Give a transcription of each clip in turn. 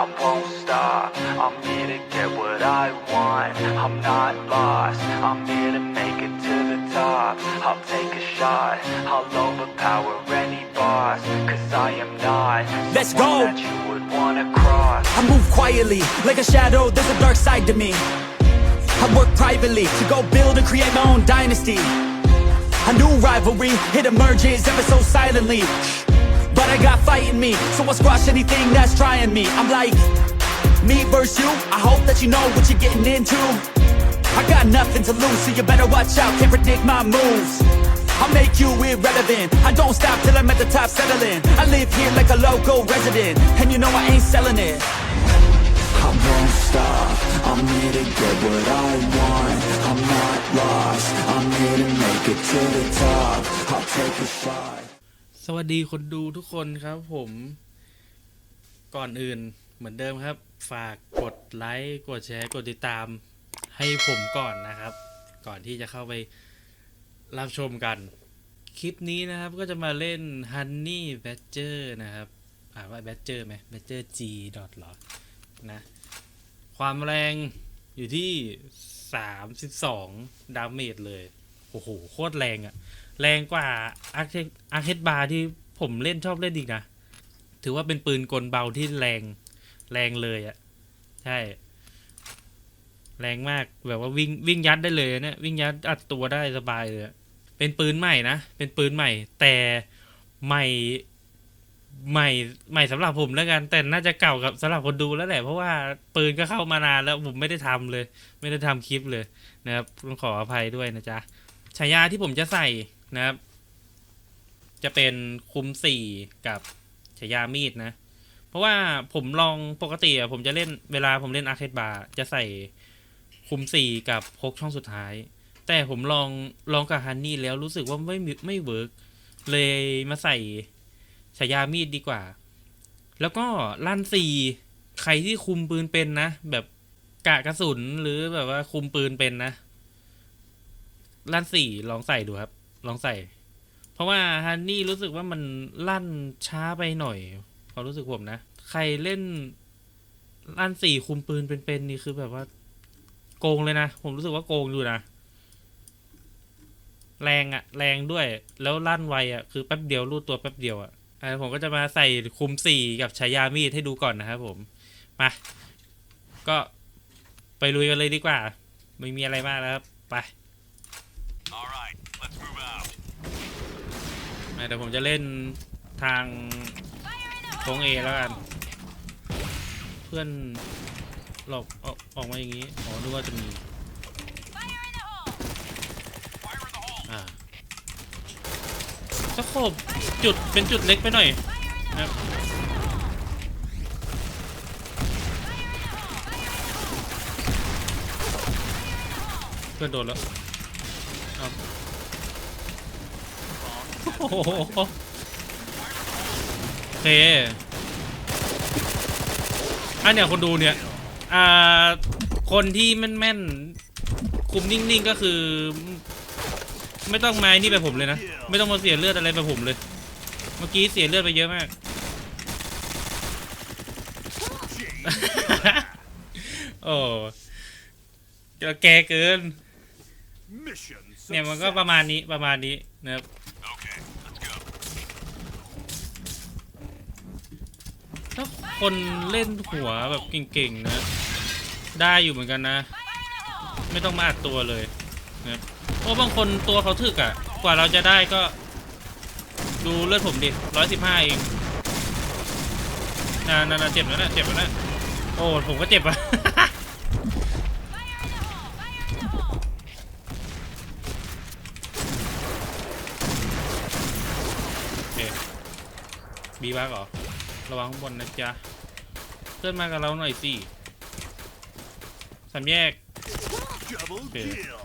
I won't stop. I'm here to get what I want. I'm not lost. I'm here to make it to the top. I'll take a shot. I'll overpower any boss. Cause I am not Let's go. that you would wanna cross. I move quietly, like a shadow, there's a dark side to me. I work privately to go build and create my own dynasty. A new rivalry, it emerges ever so silently. I got fight in me, so I'll squash anything that's trying me. I'm like, me versus you, I hope that you know what you're getting into. I got nothing to lose, so you better watch out, can't predict my moves. I'll make you irrelevant. I don't stop till I'm at the top settling. I live here like a local resident, and you know I ain't selling it. I won't stop. I'm here to get what I want. I'm not lost. I'm here to make it to the top. I'll take a shot. สวัสดีคนดูทุกคนครับผมก่อนอื่นเหมือนเดิมครับ ฝากกดไลค์กดแชร์กดติดตามให้ผมก่อนนะครับ ก่อนที่จะเข้าไปรับชมกัน คลิปนี้นะครับก็จะมาเล่น Honey Badger นะครับ อ่านว่า Badger ไหม Badger G ดอทหรอนะความแรงอยู่ที่ 32 ดาเมจเลย โอ้โห โคตรแรงอะ แรงกว่าอาร์เคอาร์เคบาร์ที่ผมเล่นชอบเล่นอีกนะ ถือว่าเป็นปืนกลเบาที่แรงแรงเลยอะ่ะ ใช่ แรงมากแบบว่าวิ่งวิ่งยัดได้เลยเนี่ยวิ่งยัดอัดตัวได้สบายเลยเป็นปืนใหม่นะ เป็นปืนใหม่ แต่ใหม่ใหม่ใหม่สำหรับผมแล้วกัน แต่น่าจะเก่ากับสำหรับคนดูแล้วแหละเพราะว่าปืนก็เข้ามานานแล้วผมไม่ได้ทำเลย ไม่ได้ทำคลิปเลยนะครับต้องขออภัยด้วยนะจ๊ะฉายาที่ผมจะใส่ นะครับ จะเป็นคุมสี่กับฉายามีดนะ เพราะว่าผมลองปกติอะผมจะเล่นเวลาผมเล่นอาร์เคดบาร์จะใส่คุมสี่กับพกช่องสุดท้าย แต่ผมลองลองกับฮันนี่แล้วรู้สึกว่าไม่ไม่เวิร์กเลยมาใส่ฉายามีดดีกว่า แล้วก็ลั่นสี่ใครที่คุมปืนเป็นนะ แบบกะกระสุนหรือแบบว่าคุมปืนเป็นนะลั่นสี่ลองใส่ดูครับ ลองใส่ เพราะว่าฮันนี่รู้สึกว่ามันลั่นช้าไปหน่อยความรู้สึกผมนะ ใครเล่นลั่นสี่คุมปืนเป็นๆนี่คือแบบว่า โกงเลยนะ ผมรู้สึกว่าโกงอยู่นะ แรงอะแรงด้วย แล้วลั่นไวอะคือแป๊บเดียวรูดตัวแป๊บเดียวอะอะผมก็จะมาใส่คุมสี่กับฉายามีดให้ดูก่อนนะครับผมมาก็ไปลุยกันเลยดีกว่า ไม่มีอะไรมากแล้วครับ ไป All เดี๋ยวผมจะเล่นทางโค้งเอแล้วกัน เพื่อนหลอกออกออกมาอย่างนี้ อ๋อนึกว่าจะมีอ่าสโคบจุดเป็นจุดเล็กไปหน่อยนะครับเพื่อนโดนแล้วเอา โอ้โหโอเคอันเนี้ยคนดูเนี่ย อ่า คนที่แม่นๆ คุมนิ่งๆ ก็คือ ไม่ต้องมาไอ้นี่แบบผมเลยนะ ไม่ต้องมาเสียเลือดอะไรแบบผมเลย เมื่อกี้เสียเลือดไปเยอะมาก โอ้เจอแกเกิน เนี่ยมันก็ประมาณนี้ประมาณนี้นะครับ คนเล่นหัวแบบเก่งๆนะ ได้อยู่เหมือนกันนะ ไม่ต้องมาอัดตัวเลยนะเพราะบางคนตัวเขาถึกอะ่ะ กว่าเราจะได้ก็ ดูเลือดผมดิร้อยสิบห้าเองนาน่าเจ็บแล้วนะเจ็บแล้วนะโอ้ผมก็เจ็บอะโอเคบีบ้าเหรอ ระวังข้างบนนะจ๊ะเพื่อนมากับเราหน่อยสิสามแยก Double Okay. kill.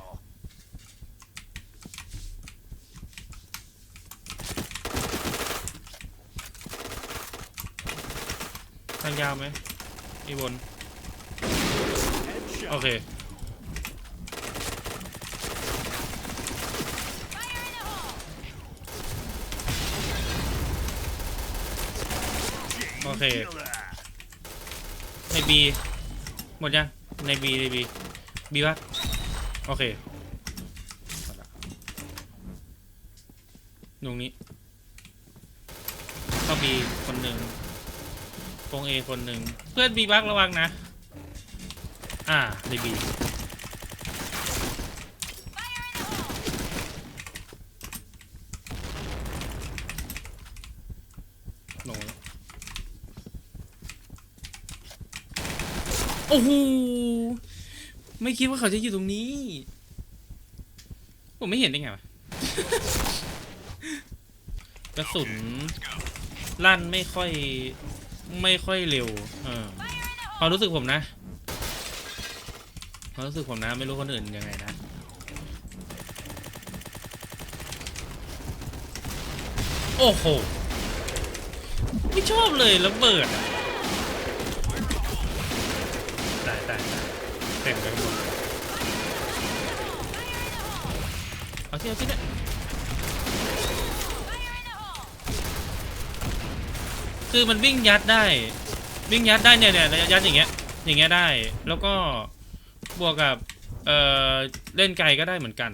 ทางยาวไหมอีบน โอ Headshot. เค เค ในบีหมดยัง ในบีในบีบีวะโอเคตรงนี้เข้าบีคนหนึ่งตรงเอคนหนึ่ง เพื่อนบีบักระวังนะ อ่าในบีลงแล้ว โอ้โหไม่คิดว่าเขาจะอยู่ตรงนี้ ผมไม่เห็นได้ไงวะกระสุนลั่นไม่ค่อยไม่ค่อยเร็ว เออความรู้สึกผมนะความรู้สึกผมนะไม่รู้คนอื่นยังไงนะโอ้โห ไม่ชอบเลยระเบิดอะตายตายตายเต็มไปหมด เอาที่เอาที่เนี่ยคือมันวิ่งยัดได้ วิ่งยัดได้เนี่ยเนี่ยยัดอย่างเงี้ย อย่างเงี้ยได้ แล้วก็บวกกับ เอ่อ เล่นไกลก็ได้เหมือนกัน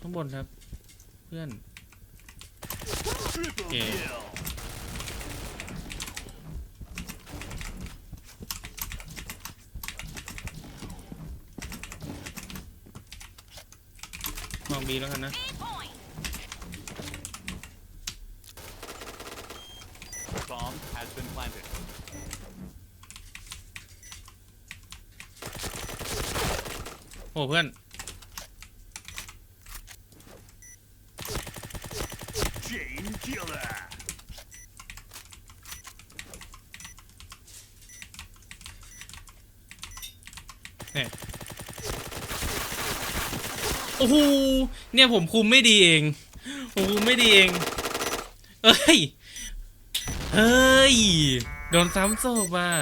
ข้างบนครับ เพื่อน Triple Yeah. kill. ม องบีแล้วกันนะ Bomb has been planted. โอ้เพื่อน โอ้โหเนี่ยผมคุมไม่ดีเองผมคุมไม่ดีเอง เอ้ย เฮ้ย โดนซ้ำศพอะ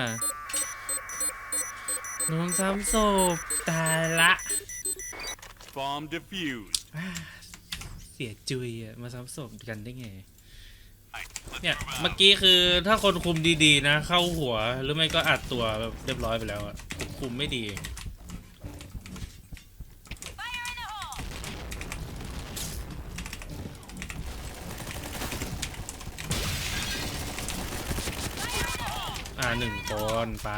โดนซ้ำศพตายละ Bomb defused. เสียจุยอะมาซ้ำศพกันได้ไง Right, let's เนี่ย move เมื่อ out. กี้คือถ้าคนคุมดีๆนะ เข้าหัวหรือไม่ก็อัดตัวแบบเรียบร้อยไปแล้วอะผมคุมไม่ดีเอง อ่าหนึ่งคนไป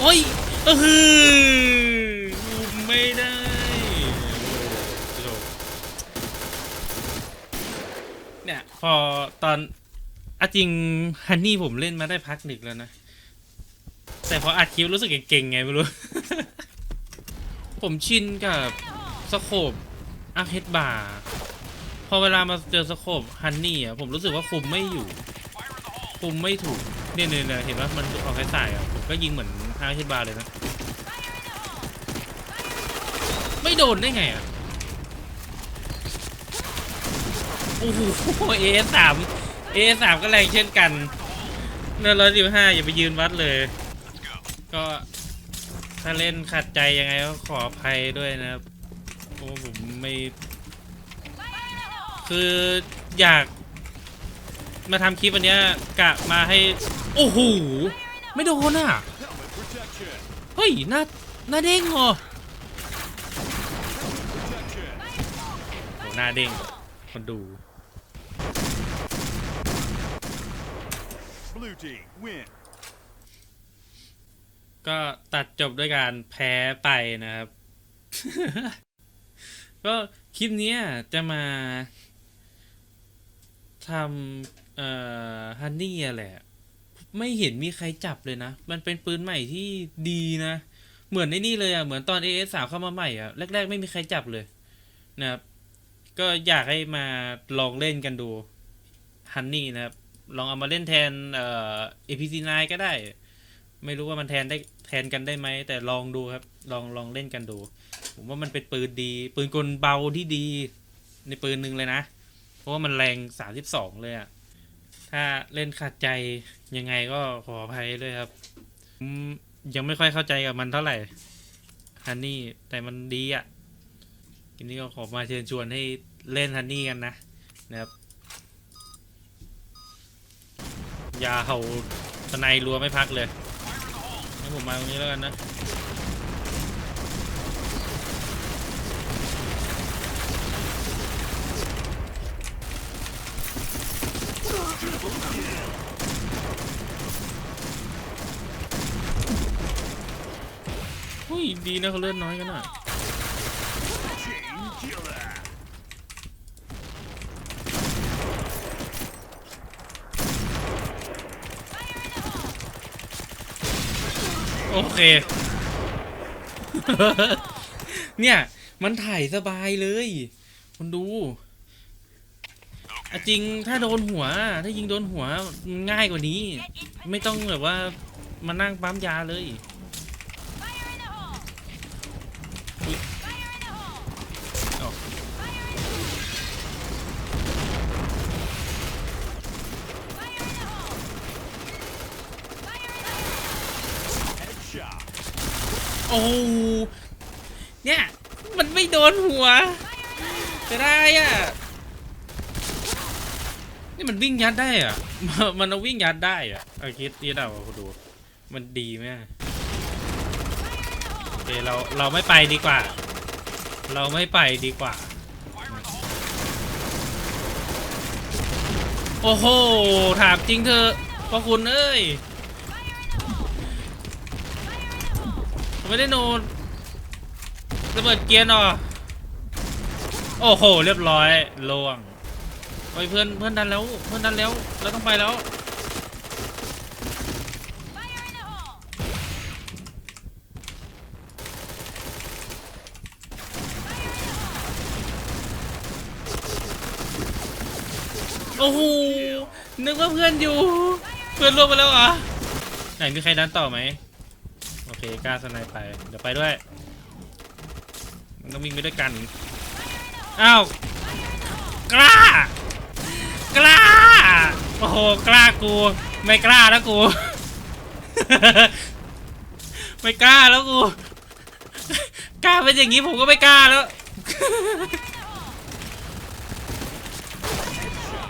โอ้ยเออ อตอนอะจริงฮันนี่ผมเล่นมาได้พักหนึ่งแล้วนะ แต่พออัดคลิปรู้สึกเก่งๆไงไม่รู้ ผมชินกับสโคบอาร์เฮดบาร์พอเวลามาเจอสโคบฮันนี่อะผมรู้สึกว่าคุมไม่อยู่ คุมไม่ถูกเนี่ยเนี่ยเห็นว่ามันออกสายๆอะผมก็ยิงเหมือนอาร์เฮดบาร์เลยนะ ไม่โดนได้ไงอะ โอ้โหเอสามเอสามก็แรงเช่นกันเนื้อร้อยสิบห้าอย่าไปยืนวัดเลย ก็ถ้าเล่นขัดใจยังไงก็ขออภัยด้วยนะครับเพราะผมไม่ คืออยาก มาทำคลิปวันเนี้ยกะมาให้ โอ้โห ไม่โดนอะ เฮ้ยหน้าหน้าเด้งเหรอโหหน้าเด้งคนดู Blue team win. ก็ตัดจบด้วยการแพ้ไปนะครับ ก็คลิปนี้จะมาทำเอ่อฮันนี่แหละ ไม่เห็นมีใครจับเลยนะ มันเป็นปืนใหม่ที่ดีนะ เหมือนในนี่เลยอะ เหมือนตอน AS 3เข้ามาใหม่อะ แรก ๆ ไม่มีใครจับเลยนะครับ ก็อยากให้มาลองเล่นกันดูฮันนี่นะครับ ลองเอามาเล่นแทนเอ่อ APC9 ก็ได้ ไม่รู้ว่ามันแทนได้แทนกันได้ไหม แต่ลองดูครับ ลองลองเล่นกันดู ผมว่ามันเป็นปืนดี ปืนกลเบาที่ดี ในปืนหนึ่งเลยนะ เพราะว่ามันแรงสามสิบสองเลยอะถ้าเล่นขัดใจยังไงก็ขออภัยด้วยครับยังไม่ค่อยเข้าใจกับมันเท่าไหร่ฮันนี่แต่มันดีอะ่ะทีนี้ก็ขอมาเชิญชวนให้เล่นฮันนี่กันนะนะครับอ ยาเห่าสไนรัวไม่พักเลยให้ผมมาตรงนี้แล้วกันนะอุ้ยดีนะเขาเลื่อนน้อยกันอะ Chain killer. โอเค เนี่ย มันถ่ายสบายเลยคนดูอะจริงถ้าโดนหัว ถ้ายิงโดนหัวมันง่ายกว่านี้ ไม่ต้องแบบว่ามานั่งปั๊มยาเลยอุ๊ยอ้าว Headshot. โอ้เนี่ย มันไม่โดนหัวจะได้อะ นี่มันวิ่งยัดได้อะ มันเอาวิ่งยัดได้อะเอาคิดที่เราดู มันดีไหมโอเคเราเราไม่ไปดีกว่า เราไม่ไปดีกว่า โอ้โห ถามจริงเธอพ่อคุณเอ้ย ไม่ได้โนนระเบิดเกียร์หรอโอ้โห เรียบร้อยล่วงโอ้ยเพื่อนเพื่อนดันแล้วเพื่อนดันแล้วเราต้องไปแล้วโอ้โหนึกว่าเพื่อนอยู่ เพื่อนล่วงไปแล้วเหรอไหนมีใครดันต่อไหม กล้าสไนไป เดี๋ยวไปด้วย มันต้องวิ่งไปด้วยกัน อ้าว กล้า กล้า โอ้โห กล้ากู ไม่กล้าแล้วกู ไม่กล้าแล้วกู กล้าเป็นอย่างนี้ผมก็ไม่กล้าแล้ว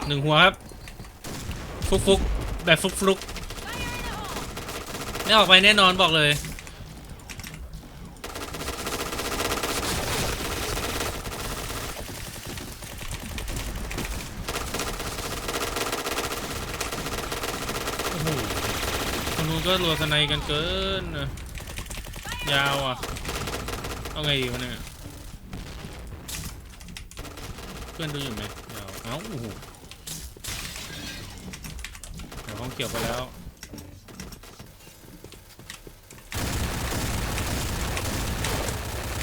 หนึ่งหัวครับ ฟุกฟุกแบบฟุกฟุกไม่ออกไปแน่นอนบอกเลย โอ้โหคนนู้น ก็รัวสไนกันเกินยาวอะ เอาไงดีวะเนี่ยเพื่อนดูอยู่ไหมยาวเอ้าโอ้โหเดี๋ยวห้องเกี่ยวไปแล้ว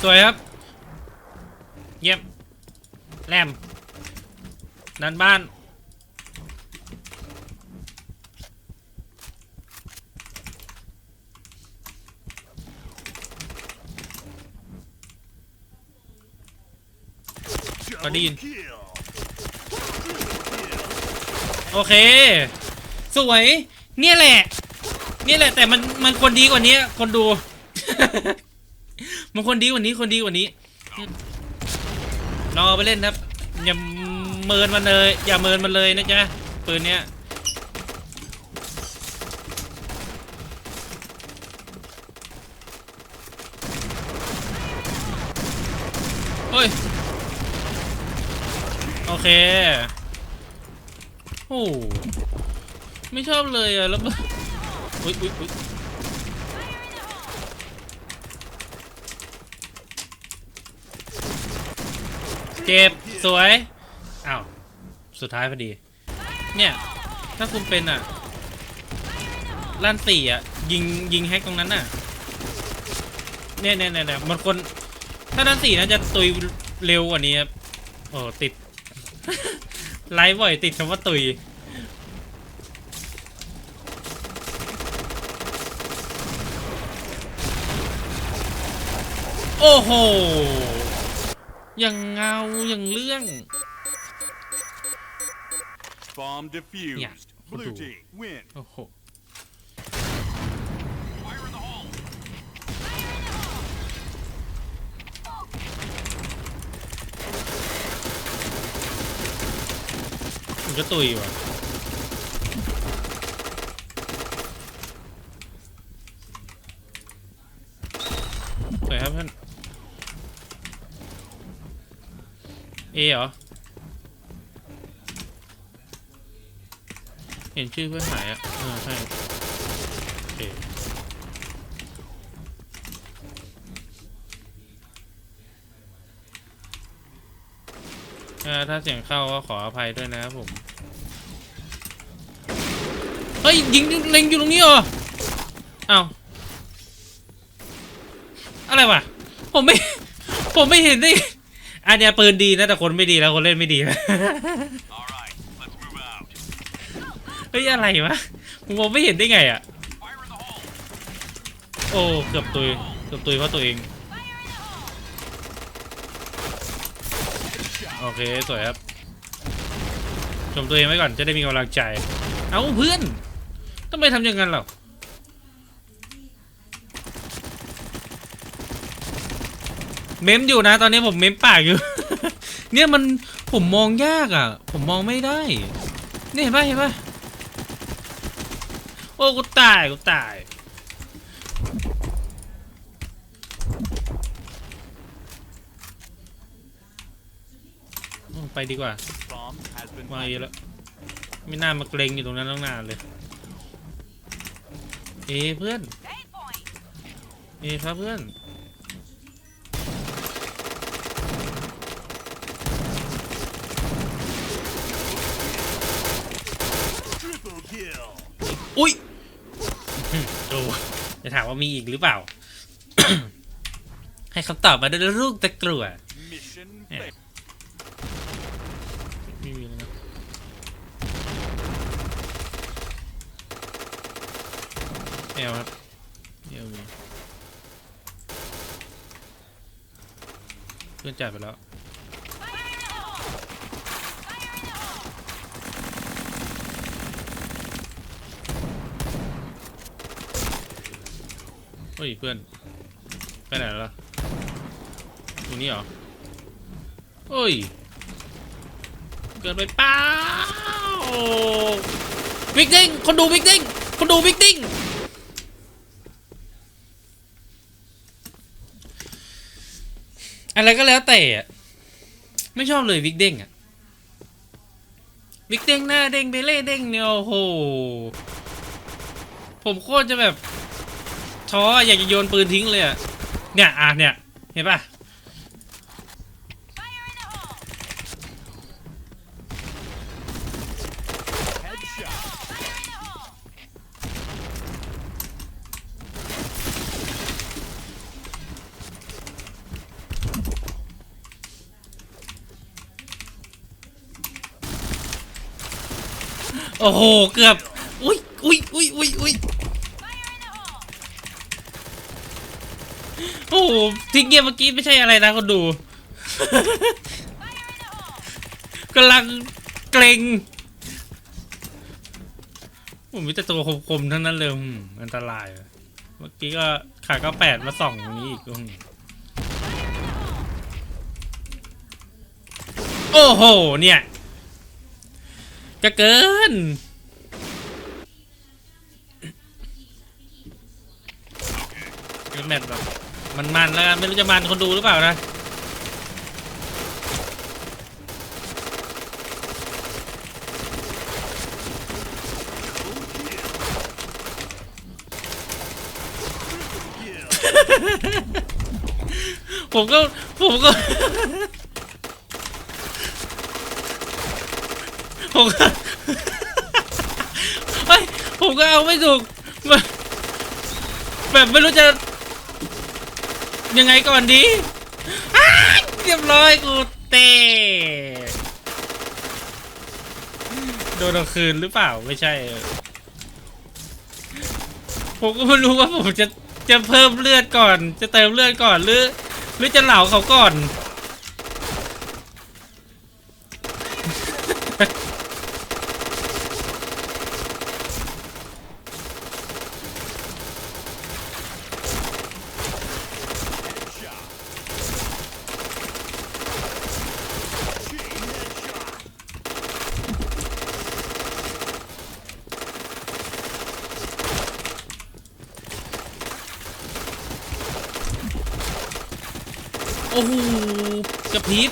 สวยครับ เยี่ยมแรมนันบ้าน Double Adin. kill. โอเค สวย เนี่ยแหละ เนี่ยแหละ แต่มันมันคนดีกว่านี้ คนดู มันคนดีกว่านี้คนดีกว่านี้ลองเอาไปเล่นครับ อย่าเมินมันเลย อย่าเมินมันเลยนะจ๊ะปืนเนี้ยเฮ้ย โอ เค โอ้ไม่ชอบเลยอะแล้วอุ๊ยอุ๊ยอุ๊ยเจ็บ สวย อ้าว สุดท้ายพอดี เนี่ย ถ้าคุณเป็นอะลั่นสี่อะ ยิง ยิงแฮกตรงนั้นน่ะ เนี่ยเนี่ยเนี่ยเน่มันคน ถ้าด้านสี่น่าจะตุยเร็วกว่านี้ครับโอ้ติด ไลฟ์บ่อยติดคำว่าตุยโอ้โห อย่างเงา อย่างเรื่อง Bomb โอ้โห มันก็ตุยว่ะสวยครับเพื่อนเอเหรอ เห็นชื่อเพื่อนหายอะเออใช่เอถ้าเสียงเข้าก็ขออภัยด้วยนะครับผม เฮ้ยยิงเล็งอยู่ตรงนี้เหรออ้าวอะไรวะผมไม่ ผมไม่เห็นด้อันเนี้ยปืนดีนะแต่คนไม่ดีแล้วคนเล่นไม่ดีนะเฮ้ยอะไรวะผมมองไม่เห็นได้ไงอะโอ้เกือบตุยเกือบตุยเพราะตัวเองโอเคสวยครับชมตัวเองไว้ก่อนจะได้มีกำลังใจ เอาเพื่อน ทำไมทำอย่างนั้นเหรอเม้มอยู่นะตอนนี้ผมเม้มปากอยู่ เนี่ยมันผมมองยากอะ ผมมองไม่ได้ นี่เห็นปะเห็นปะโอ้กูตายกูตายอืมไปดีกว่า Bomb has been มาเย planted. อะแล้วไม่น่ามาเกรงอยู่ตรงนั้นตั้งนานเลย เอเพื่อน เอครับเพื่อน อุ้ยโอ้จะถามว่ามีอีกหรือเปล่า ให้คำตอบมาด้วยลูกตะกรัว Mission Yeah. failed. ไม่มีเลยนะ เอลครับเอลมีเพื่อนจ่ายไปแล้วเฮ้ยเพื่อน ไปไหนแล้วล่ะตรงนี้เหรอเฮ้ย เกินไปเป้าวิกดิ้งคนดูวิกดิ้งคนดูวิกดิ้ง อะไรก็แล้วแต่ไม่ชอบเลยวิกเด้งอะวิกเด้งหน้าเด้งเบเล่เด้งเนี่ยโอ้โห ผมโคตรจะแบบท้ออะอยากจะโยนปืนทิ้งเลยอะเนี่ยอะเนี่ย เห็นปะ โอ้โห เกือบ อุ้ยอุ้ยอุ้ยอุ้ยอุ้ยโอ้โหทิ้งเกมเมื่อกี้ไม่ใช่อะไรนะคนดูกำลังเกรงผมมีแต่ตัวคมๆทั้งนั้นเลยอันตราย เมื่อกี้ก็ขาก็แปดมาส่องตรงนี้อีกอืมโอ้โห เนี่ย จะเกินเป็นแมตช์แบบมันๆแล้วกันไม่รู้จะมันคนดูหรือเปล่านะผมก็ผมก็ ผมก็เฮ้ยผมก็เอาไม่ถูกแบบไม่รู้จะ ยังไงก่อนดีเรียบร้อยกูเตะโดนเอาคืนหรือเปล่าไม่ใช่ ผมก็ไม่รู้ว่าผมจะจะเพิ่มเลือดก่อน จะเติมเลือดก่อนหรือ หรือจะเหล่าเขาก่อน โอ้โหกระพริบ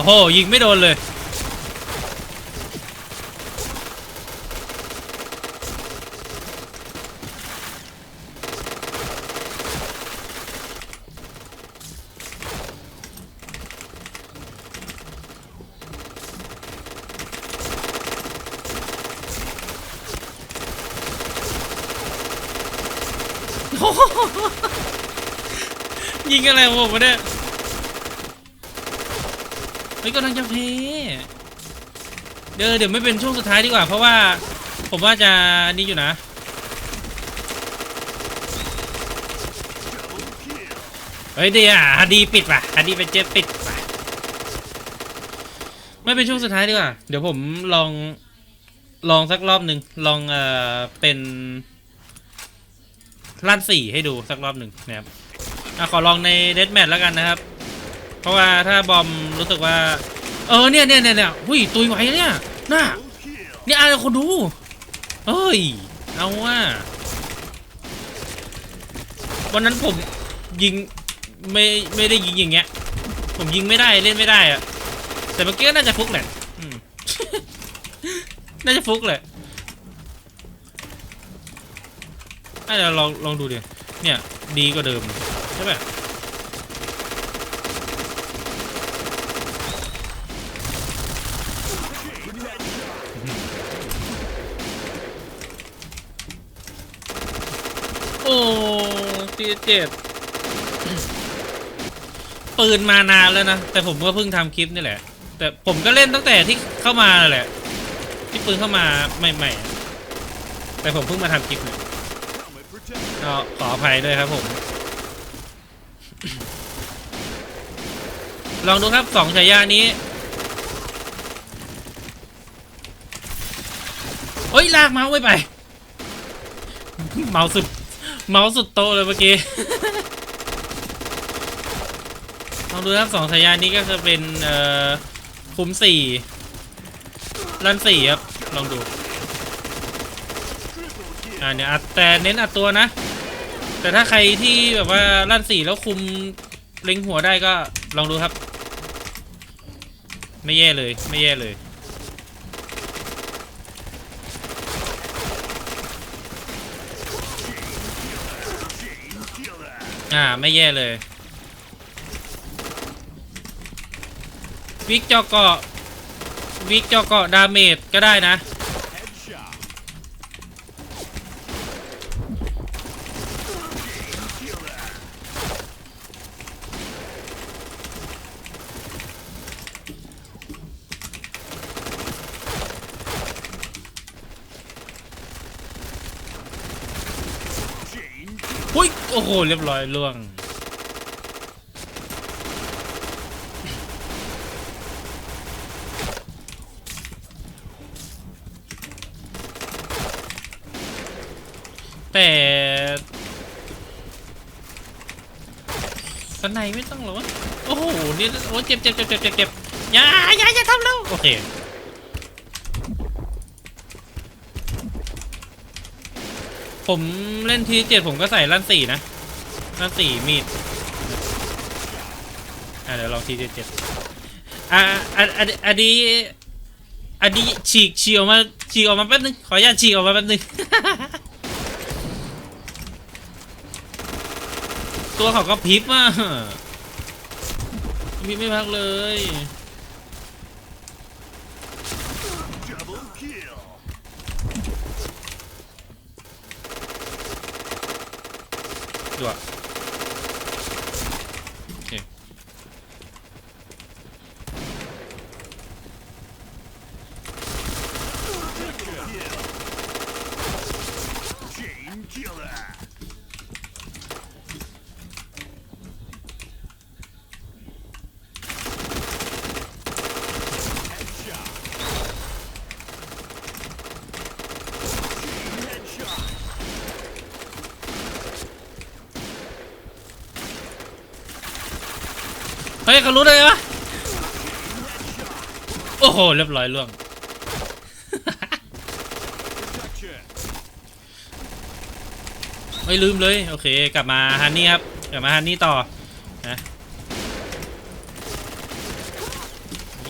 อ้โห ยิงไม่โดนเลย ยิงอะไรของผมวะเนี่ย เฮ้ยกำลังจะเพเดี๋ยวเดี๋ยวไม่เป็นช่วงสุดท้ายดีกว่า เพราะว่าผมว่าจะนี่อยู่นะเฮ้ยเดี๋ยวฮาดีปิดว่ะฮาดีเป็นเจปิดว่ะไม่เป็นช่วงสุดท้ายดีกว่า เดี๋ยวผมลองลองสักรอบหนึ่งลองเอ่อเป็นลั่นสี่ให้ดูสักรอบหนึ่งนะครับอขอลองในเดดแมทแล้วกันนะครับ เพราะว่าถ้าบอมรู้สึกว่า เออเนี่ยเนี่ยเนี่ยเนี่ยหุยตุยไหวเนี่ยน่าเนี่ยอะไรคนดูเอ้ยเอาว่าวันนั้นผมยิงไม่ไม่ได้ยิงอย่างเงี้ย ผมยิงไม่ได้เล่นไม่ได้อะแต่เมื่อกี้น่าจะฟุกแหละน่าจะฟุกแหละเดี๋ยวลองลองดูดิเนี่ย ดีกว่าเดิมใช่ไหม โอ้ตี เจ็ดปืนมานานแล้วนะ แต่ผมก็เพิ่งทำคลิปนี่แหละ แต่ผมก็เล่นตั้งแต่ที่เข้ามาแหละ ที่ปืนเข้ามาใหม่ๆ แต่ผมเพิ่งมาทำคลิปเนี่ยก็ขออภัยด้วยครับผม ลองดูครับสองฉายานี้เฮ้ย ลากเมาส์ไว้ไป เมาส์สุด เมาส์สุดโตเลยเมื่อกี้ลองดูครับสองฉายานี้ก็จะเป็นเอ่อคุ้มสี่รันสี่ครับ ลองดู อ่าเนี่ยอัดแต่เน้นอัดตัวนะ แต่ถ้าใครที่แบบว่าลั่นสี่แล้วคุมเล็งหัวได้ก็ลองดูครับ ไม่แย่เลย ไม่แย่เลย อ่า ไม่แย่เลยวิกเจาะเกาะวิกเจาะเกาะดาเมจก็ได้นะ หุ้ยโอ้โหเรียบร้อยล่วงแต่สนในไม่ต้องหรอวะโอ้โหนี่โอ้เจ็บเจ็บเจ็บเจ็บเจ็บเจ็บอย่าอย่าอย่าทำแล้วโอเค ผมเล่นทีเจ็ดผมก็ใส่ลั่นสี่นะลั่นสี่มีดอะเดี๋ยวลองทีเจ็ดเจ็ดอะอะอะอันนี้อันนี้ฉีกฉีกออกมาฉีกออกมาแป๊บนึงขออนุญาตฉีกออกมาแป๊บนึงตัวเขาก็พริบอะพริบไม่พักเลย lá. เขารู้ได้ไงวะโอ้โห เรียบร้อยล่วง ไม่ลืมเลย โอเค กลับมาฮันนี่ครับ กลับมาฮันนี่ต่อนะ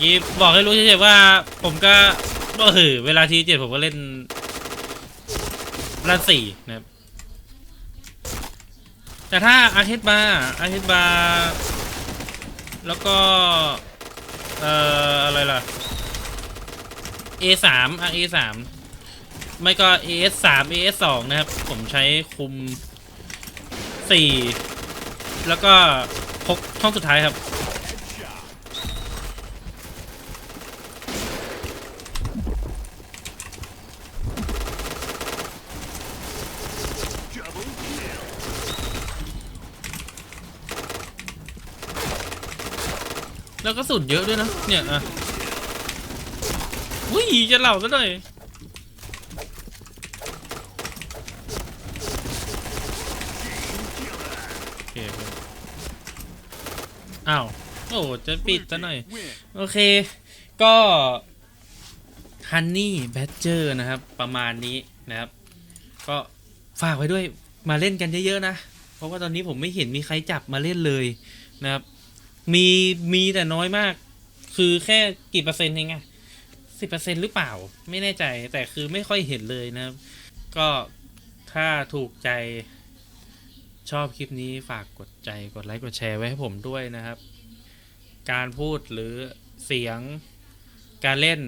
ยีบอกให้รู้เฉยๆว่าผมก็ก็หือเวลาทีเจ็ดผมก็เล่นรันสี่นะครับ แต่ถ้าอาร์เคดบาร์อาร์เคดบาร์ แล้วก็ เอ่อ อะไรล่ะ A สาม A สามไม่ก็ AS 3 AS 2 นะครับ ผมใช้คุม 4 แล้วก็พกช่องสุดท้ายครับ แล้วก็สุดเยอะด้วยนะ เนี่ยอะอุ้ยจะเหล่าซะหน่อยโอเคอ้าวโอ้จะปิดซะหน่อย โอเค ก็ฮันนี่แบ d เจอร์นะครับ ประมาณนี้นะครับ ก็ฝากไว้ด้วยมาเล่นกันเยอะๆนะ เพราะว่าตอนนี้ผมไม่เห็นมีใครจับมาเล่นเลยนะครับ มีมีแต่น้อยมาก คือแค่กี่เปอร์เซ็นต์เองอะสิบเปอร์เซ็นต์หรือเปล่า ไม่แน่ใจแต่คือไม่ค่อยเห็นเลยนะครับ ก็ถ้าถูกใจชอบคลิปนี้ฝากกดใจกดไลค์กดแชร์ไว้ให้ผมด้วยนะครับ การพูดหรือเสียงการเล่น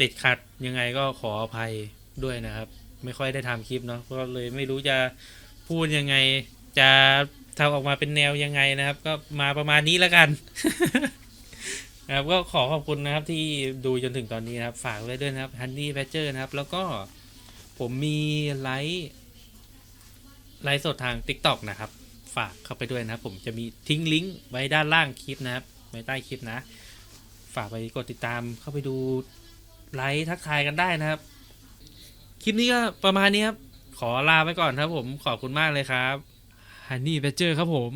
ติดขัดยังไงก็ขออภัยด้วยนะครับ ไม่ค่อยได้ทำคลิปเนาะก็เลยไม่รู้จะพูดยังไงจะ ทำออกมาเป็นแนวยังไงนะครับ ก็มาประมาณนี้แล้วกัน นะครับก็ขอขอบคุณนะครับที่ดูจนถึงตอนนี้นะครับ ฝากไว้ด้วยนะครับ Honey Badger นะครับ แล้วก็ผมมีไลฟ์ไลฟ์สดทาง TikTok นะครับ ฝากเข้าไปด้วยนะครับ ผมจะมีทิ้งลิงก์ไว้ด้านล่างคลิปนะครับไว้ใต้คลิปนะ ฝากไปกดติดตามเข้าไปดูไลฟ์ทักทายกันได้นะครับ คลิปนี้ก็ประมาณนี้ครับ ขอลาไปก่อนครับผมขอบคุณมากเลยครับ ฮันนี่เบเจอร์ครับผม